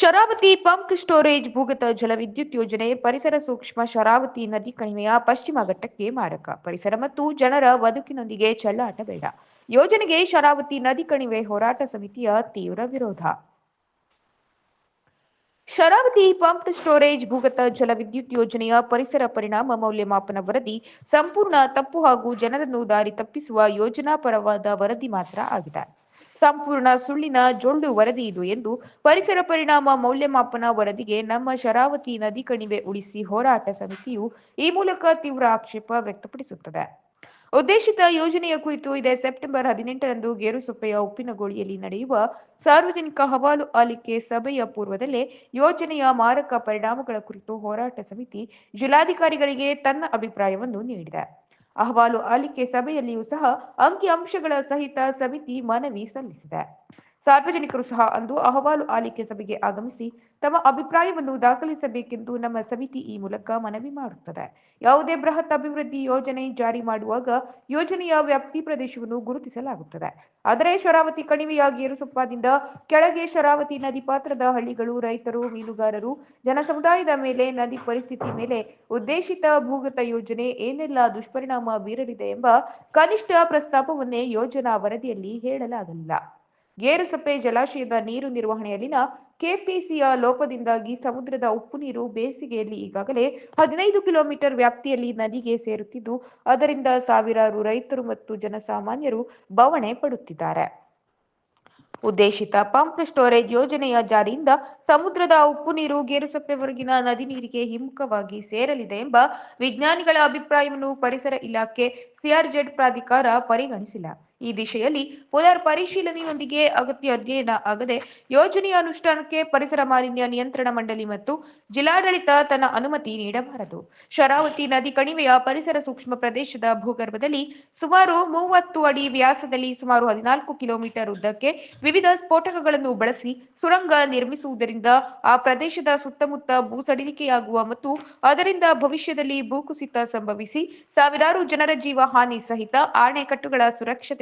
Sharavati pump storage ಭೂಗತ ಜಲವಿದ್ಯುತ್ ಯೋಜನೆ, ಪರಿಸರ ಸೂಕ್ಷ್ಮ ಶರಾವತಿ ನದಿ ಕಣಿವೆಯ ಪಶ್ಚಿಮ ಘಟ್ಟಕ್ಕೆ ಮಾರಕ. ಪರಿಸರ ಮತ್ತು ಜನರ ಬದುಕಿನೊಂದಿಗೆ ಚೆಲ್ಲಾಟ ಬೇಡ. ಯೋಜನೆಗೆ ಶರಾವತಿ ನದಿ ಕಣಿವೆ ಹೋರಾಟ ಸಮಿತಿಯ ತೀವ್ರ ವಿರೋಧ. ಶರಾವತಿ ಪಂಪ್ ಸ್ಟೋರೇಜ್ ಭೂಗತ ಜಲವಿದ್ಯುತ್ ಯೋಜನೆಯ ಪರಿಸರ ಪರಿಣಾಮ ಮೌಲ್ಯಮಾಪನ ವರದಿ ಸಂಪೂರ್ಣ ತಪ್ಪು ಹಾಗೂ ಜನರನ್ನು ದಾರಿ ತಪ್ಪಿಸುವ ಯೋಜನಾ ಪರವಾದ ವರದಿ ಮಾತ್ರ ಆಗಿದೆ. ಸಂಪೂರ್ಣ ಸುಳ್ಳಿನ ಜೊಳ್ಳು ವರದಿ ಇದು ಎಂದು ಪರಿಸರ ಪರಿಣಾಮ ಮೌಲ್ಯಮಾಪನ ವರದಿಗೆ ನಮ್ಮ ಶರಾವತಿ ನದಿ ಕಣಿವೆ ಉಳಿಸಿ ಹೋರಾಟ ಸಮಿತಿಯು ಈ ಮೂಲಕ ತೀವ್ರ ಆಕ್ಷೇಪ ವ್ಯಕ್ತಪಡಿಸುತ್ತದೆ. ಉದ್ದೇಶಿತ ಯೋಜನೆಯ ಕುರಿತು ಇದೇ ಸೆಪ್ಟೆಂಬರ್ ಹದಿನೆಂಟರಂದು ಗೇರುಸೊಪ್ಪೆಯ ಉಪ್ಪಿನಗೋಳಿಯಲ್ಲಿ ನಡೆಯುವ ಸಾರ್ವಜನಿಕ ಹವಾಲು ಆಲಿಕೆ ಸಭೆಯ ಪೂರ್ವದಲ್ಲೇ ಯೋಜನೆಯ ಮಾರಕ ಪರಿಣಾಮಗಳ ಕುರಿತು ಹೋರಾಟ ಸಮಿತಿ ಜಿಲ್ಲಾಧಿಕಾರಿಗಳಿಗೆ ತನ್ನ ಅಭಿಪ್ರಾಯವನ್ನು ನೀಡಿದೆ. ಅಹವಾಲು ಆಲಿಕೆ ಸಭೆಯಲ್ಲಿಯೂ ಸಹ ಅಂಕಿ ಅಂಶಗಳ ಸಹಿತ ಸಮಿತಿ ಮನವಿ ಸಲ್ಲಿಸಿದೆ. ಸಾರ್ವಜನಿಕರು ಸಹ ಅಂದು ಅಹವಾಲು ಆಲಿಕೆ ಸಭೆಗೆ ಆಗಮಿಸಿ ತಮ್ಮ ಅಭಿಪ್ರಾಯವನ್ನು ದಾಖಲಿಸಬೇಕೆಂದು ನಮ್ಮ ಸಮಿತಿ ಈ ಮೂಲಕ ಮನವಿ ಮಾಡುತ್ತದೆ. ಯಾವುದೇ ಬೃಹತ್ ಅಭಿವೃದ್ಧಿ ಯೋಜನೆ ಜಾರಿ ಮಾಡುವಾಗ ಯೋಜನೆಯ ವ್ಯಾಪ್ತಿ ಪ್ರದೇಶವನ್ನು ಗುರುತಿಸಲಾಗುತ್ತದೆ. ಆದರೆ ಶರಾವತಿ ಕಣಿವೆಯ ಗೇರುಸೊಪ್ಪದಿಂದ ಕೆಳಗೆ ಶರಾವತಿ ನದಿ ಪಾತ್ರದ ಹಳ್ಳಿಗಳು, ರೈತರು, ಮೀನುಗಾರರು, ಜನಸಮುದಾಯದ ಮೇಲೆ ನದಿ ಪರಿಸ್ಥಿತಿ ಮೇಲೆ ಉದ್ದೇಶಿತ ಭೂಗತ ಯೋಜನೆ ಏನೆಲ್ಲ ದುಷ್ಪರಿಣಾಮ ಬೀರಲಿದೆ ಎಂಬ ಕನಿಷ್ಠ ಪ್ರಸ್ತಾಪವನ್ನೇ ಯೋಜನಾ ವರದಿಯಲ್ಲಿ ಹೇಳಲಾಗಲಿಲ್ಲ. ಗೇರುಸಪ್ಪೆ ಜಲಾಶಯದ ನೀರು ನಿರ್ವಹಣೆಯಲ್ಲಿನ ಕೆಪಿಸಿಯ ಲೋಪದಿಂದಾಗಿ ಸಮುದ್ರದ ಉಪ್ಪು ನೀರು ಬೇಸಿಗೆಯಲ್ಲಿ ಈಗಾಗಲೇ ಹದಿನೈದು ಕಿಲೋಮೀಟರ್ ವ್ಯಾಪ್ತಿಯಲ್ಲಿ ನದಿಗೆ ಸೇರುತ್ತಿದ್ದು, ಅದರಿಂದ ಸಾವಿರಾರು ರೈತರು ಮತ್ತು ಜನಸಾಮಾನ್ಯರು ಬವಣೆ ಪಡುತ್ತಿದ್ದಾರೆ. ಉದ್ದೇಶಿತ ಪಂಪ್ ಸ್ಟೋರೇಜ್ ಯೋಜನೆಯ ಜಾರಿಯಿಂದ ಸಮುದ್ರದ ಉಪ್ಪು ನೀರು ಗೇರುಸಪ್ಪೆವರೆಗಿನ ನದಿ ನೀರಿಗೆ ಹಿಮ್ಮುಖವಾಗಿ ಸೇರಲಿದೆ ಎಂಬ ವಿಜ್ಞಾನಿಗಳ ಅಭಿಪ್ರಾಯವನ್ನು ಪರಿಸರ ಇಲಾಖೆ ಸಿಆರ್ಜೆಡ್ ಪ್ರಾಧಿಕಾರ ಪರಿಗಣಿಸಿಲ್ಲ. ಈ ದಿಶೆಯಲ್ಲಿ ಪುನರ್ ಪರಿಶೀಲನೆಯೊಂದಿಗೆ ಅಗತ್ಯ ಅಧ್ಯಯನ ಆಗದೆ ಯೋಜನೆಯ ಅನುಷ್ಠಾನಕ್ಕೆ ಪರಿಸರ ಮಾಲಿನ್ಯ ನಿಯಂತ್ರಣ ಮಂಡಳಿ ಮತ್ತು ಜಿಲ್ಲಾಡಳಿತ ತನ್ನ ಅನುಮತಿ ನೀಡಬಾರದು. ಶರಾವತಿ ನದಿ ಕಣಿವೆಯ ಪರಿಸರ ಸೂಕ್ಷ್ಮ ಪ್ರದೇಶದ ಭೂಗರ್ಭದಲ್ಲಿ ಸುಮಾರು ಮೂವತ್ತು ಅಡಿ ವ್ಯಾಸದಲ್ಲಿ ಸುಮಾರು ಹದಿನಾಲ್ಕು ಕಿಲೋಮೀಟರ್ ಉದ್ದಕ್ಕೆ ವಿವಿಧ ಸ್ಫೋಟಕಗಳನ್ನು ಬಳಸಿ ಸುರಂಗ ನಿರ್ಮಿಸುವುದರಿಂದ ಆ ಪ್ರದೇಶದ ಸುತ್ತಮುತ್ತ ಭೂಸಡಿಲಿಕೆಯಾಗುವ ಮತ್ತು ಅದರಿಂದ ಭವಿಷ್ಯದಲ್ಲಿ ಭೂಕುಸಿತ ಸಂಭವಿಸಿ ಸಾವಿರಾರು ಜನರ ಜೀವ ಹಾನಿ ಸಹಿತ ಆಣೆಕಟ್ಟುಗಳ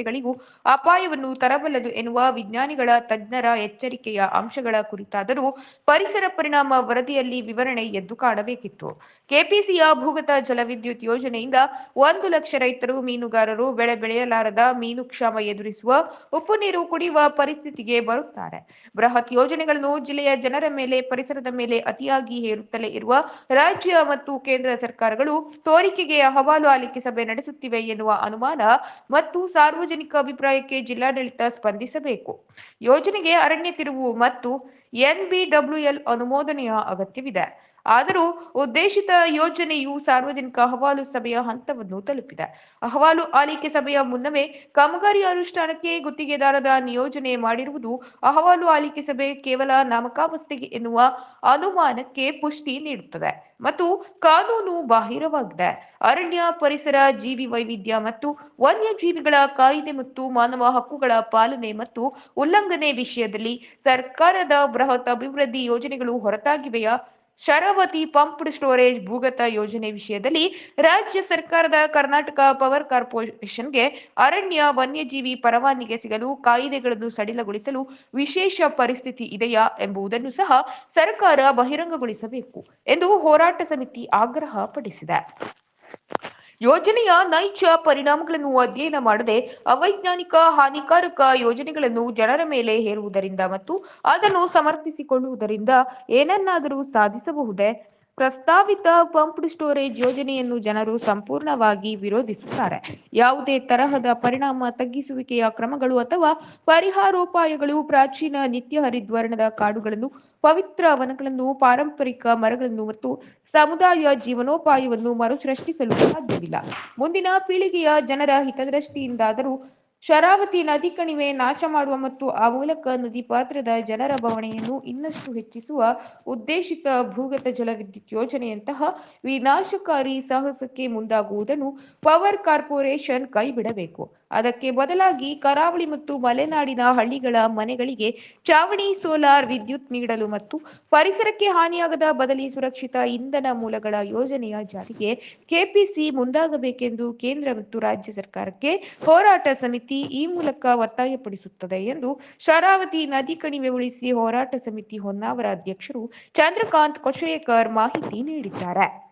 ಸುರಕ್ಷತೆಗಳಿಗೂ ಅಪಾಯವನ್ನು ತರಬಲ್ಲದು ಎನ್ನುವ ವಿಜ್ಞಾನಿಗಳ ತಜ್ಞರ ಎಚ್ಚರಿಕೆಯ ಅಂಶಗಳ ಕುರಿತಾದರೂ ಪರಿಸರ ಪರಿಣಾಮ ವರದಿಯಲ್ಲಿ ವಿವರಣೆ ಎದ್ದು ಕಾಣಬೇಕಿತ್ತು. ಕೆಪಿಸಿಯ ಭೂಗತ ಜಲವಿದ್ಯುತ್ ಯೋಜನೆಯಿಂದ ಒಂದು ಲಕ್ಷ ರೈತರು, ಮೀನುಗಾರರು ಬೆಳೆ ಬೆಳೆಯಲಾರದ ಮೀನು ಕ್ಷಾಮ ಎದುರಿಸುವ ಉಪ್ಪು ನೀರು ಕುಡಿಯುವ ಪರಿಸ್ಥಿತಿಗೆ ಬರುತ್ತಾರೆ. ಬೃಹತ್ ಯೋಜನೆಗಳನ್ನು ಜಿಲ್ಲೆಯ ಜನರ ಮೇಲೆ, ಪರಿಸರದ ಮೇಲೆ ಅತಿಯಾಗಿ ಹೇರುತ್ತಲೇ ಇರುವ ರಾಜ್ಯ ಮತ್ತು ಕೇಂದ್ರ ಸರ್ಕಾರಗಳು ತೋರಿಕೆಗೆ ಅಹವಾಲು ಆಲಿಕೆ ಸಭೆ ನಡೆಸುತ್ತಿವೆ ಎನ್ನುವ ಅನುಮಾನ ಮತ್ತು ಸಾರ್ವಜನಿಕ ಅಭಿಪ್ರಾಯಕ್ಕೆ ಜಿಲ್ಲಾಡಳಿತ ಸ್ಪಂದಿಸಬೇಕು. ಯೋಜನೆಗೆ ಅರಣ್ಯ ತಿರುವು ಮತ್ತು ಎನ್ಬಿಡಬ್ಲ್ಯೂಎಲ್ ಅನುಮೋದನೆಯ ಅಗತ್ಯವಿದೆ. ಆದರೂ ಉದ್ದೇಶಿತ ಯೋಜನೆಯು ಸಾರ್ವಜನಿಕ ಅಹವಾಲು ಸಭೆಯ ಹಂತವನ್ನು ತಲುಪಿದೆ. ಅಹವಾಲು ಆಲಿಕೆ ಸಭೆಯ ಮುನ್ನವೇ ಕಾಮಗಾರಿ ಅನುಷ್ಠಾನಕ್ಕೆ ಗುತ್ತಿಗೆದಾರರ ನಿಯೋಜನೆ ಮಾಡಿರುವುದು ಅಹವಾಲು ಆಲಿಕೆ ಸಭೆ ಕೇವಲ ನಾಮಕಾವಸ್ಥೆಗೆ ಎನ್ನುವ ಅನುಮಾನಕ್ಕೆ ಪುಷ್ಟಿ ನೀಡುತ್ತದೆ ಮತ್ತು ಕಾನೂನು ಬಾಹಿರವಾಗಿದೆ. ಅರಣ್ಯ ಪರಿಸರ ಜೀವಿ ವೈವಿಧ್ಯ ಮತ್ತು ವನ್ಯಜೀವಿಗಳ ಕಾಯಿದೆ ಮತ್ತು ಮಾನವ ಹಕ್ಕುಗಳ ಪಾಲನೆ ಮತ್ತು ಉಲ್ಲಂಘನೆ ವಿಷಯದಲ್ಲಿ ಸರ್ಕಾರದ ಬೃಹತ್ ಅಭಿವೃದ್ಧಿ ಯೋಜನೆಗಳು ಹೊರತಾಗಿವೆಯಾ? ಶರಾವತಿ ಪಂಪ್ಡ್ ಸ್ಟೋರೇಜ್ ಭೂಗತ ಯೋಜನೆ ವಿಷಯದಲ್ಲಿ ರಾಜ್ಯ ಸರ್ಕಾರದ ಕರ್ನಾಟಕ ಪವರ್ ಕಾರ್ಪೊರೇಷನ್ಗೆ ಅರಣ್ಯ ವನ್ಯಜೀವಿ ಪರವಾನಿಗೆ ಸಿಗಲು ಕಾಯಿದೆಗಳನ್ನು ಸಡಿಲಗೊಳಿಸಲು ವಿಶೇಷ ಪರಿಸ್ಥಿತಿ ಇದೆಯಾ ಎಂಬುದನ್ನು ಸಹ ಸರ್ಕಾರ ಬಹಿರಂಗಗೊಳಿಸಬೇಕು ಎಂದು ಹೋರಾಟ ಸಮಿತಿ ಆಗ್ರಹ ಪಡಿಸಿದೆ ಯೋಜನೆಯ ನೈಜ ಪರಿಣಾಮಗಳನ್ನು ಅಧ್ಯಯನ ಮಾಡದೆ ಅವೈಜ್ಞಾನಿಕ ಹಾನಿಕಾರಕ ಯೋಜನೆಗಳನ್ನು ಜನರ ಮೇಲೆ ಹೇರುವುದರಿಂದ ಮತ್ತು ಅದನ್ನು ಸಮರ್ಥಿಸಿಕೊಳ್ಳುವುದರಿಂದ ಏನನ್ನಾದರೂ ಸಾಧಿಸಬಹುದೇ? ಪ್ರಸ್ತಾವಿತ ಪಂಪ್ಡ್ ಸ್ಟೋರೇಜ್ ಯೋಜನೆಯನ್ನು ಜನರು ಸಂಪೂರ್ಣವಾಗಿ ವಿರೋಧಿಸುತ್ತಾರೆ. ಯಾವುದೇ ತರಹದ ಪರಿಣಾಮ ತಗ್ಗಿಸುವಿಕೆಯ ಕ್ರಮಗಳು ಅಥವಾ ಪರಿಹಾರೋಪಾಯಗಳು ಪ್ರಾಚೀನ ನಿತ್ಯ ಹರಿದ್ವರ್ಣದ ಕಾಡುಗಳನ್ನು, ಪವಿತ್ರ ವನಗಳನ್ನು, ಪಾರಂಪರಿಕ ಮರಗಳನ್ನು ಮತ್ತು ಸಮುದಾಯ ಜೀವನೋಪಾಯವನ್ನು ಮರುಸೃಷ್ಟಿಸಲು ಸಾಧ್ಯವಿಲ್ಲ. ಮುಂದಿನ ಪೀಳಿಗೆಯ ಜನರ ಹಿತದೃಷ್ಟಿಯಿಂದಾದರೂ ಶರಾವತಿ ನದಿ ಕಣಿವೆ ನಾಶ ಮಾಡುವ ಮತ್ತು ಆ ಮೂಲಕ ನದಿ ಪಾತ್ರದ ಜನರ ಬವಣೆಯನ್ನು ಇನ್ನಷ್ಟು ಹೆಚ್ಚಿಸುವ ಉದ್ದೇಶಿತ ಭೂಗತ ಜಲವಿದ್ಯುತ್ ಯೋಜನೆಯಂತಹ ವಿನಾಶಕಾರಿ ಸಾಹಸಕ್ಕೆ ಮುಂದಾಗುವುದನ್ನು ಪವರ್ ಕಾರ್ಪೊರೇಷನ್ ಕೈಬಿಡಬೇಕು. ಅದಕ್ಕೆ ಬದಲಾಗಿ ಕರಾವಳಿ ಮತ್ತು ಮಲೆನಾಡಿನ ಹಳ್ಳಿಗಳ ಮನೆಗಳಿಗೆ ಚಾವಣಿ, ಸೋಲಾರ್ ವಿದ್ಯುತ್ ನೀಡಲು ಮತ್ತು ಪರಿಸರಕ್ಕೆ ಹಾನಿಯಾಗದ ಬದಲಿ ಸುರಕ್ಷಿತ ಇಂಧನ ಮೂಲಗಳ ಯೋಜನೆಯ ಜಾರಿಗೆ ಕೆಪಿಸಿ ಮುಂದಾಗಬೇಕೆಂದು ಕೇಂದ್ರ ಮತ್ತು ರಾಜ್ಯ ಸರ್ಕಾರಕ್ಕೆ ಹೋರಾಟ ಸಮಿತಿ ಈ ಮೂಲಕ ಒತ್ತಾಯಪಡಿಸುತ್ತದೆ ಎಂದು ಶರಾವತಿ ನದಿ ಕಣಿವೆ ಉಳಿಸಿ ಹೋರಾಟ ಸಮಿತಿ ಹೊನ್ನಾವರ ಅಧ್ಯಕ್ಷರು ಚಂದ್ರಕಾಂತ್ ಕೊಶೇಕರ್ ಮಾಹಿತಿ ನೀಡಿದ್ದಾರೆ.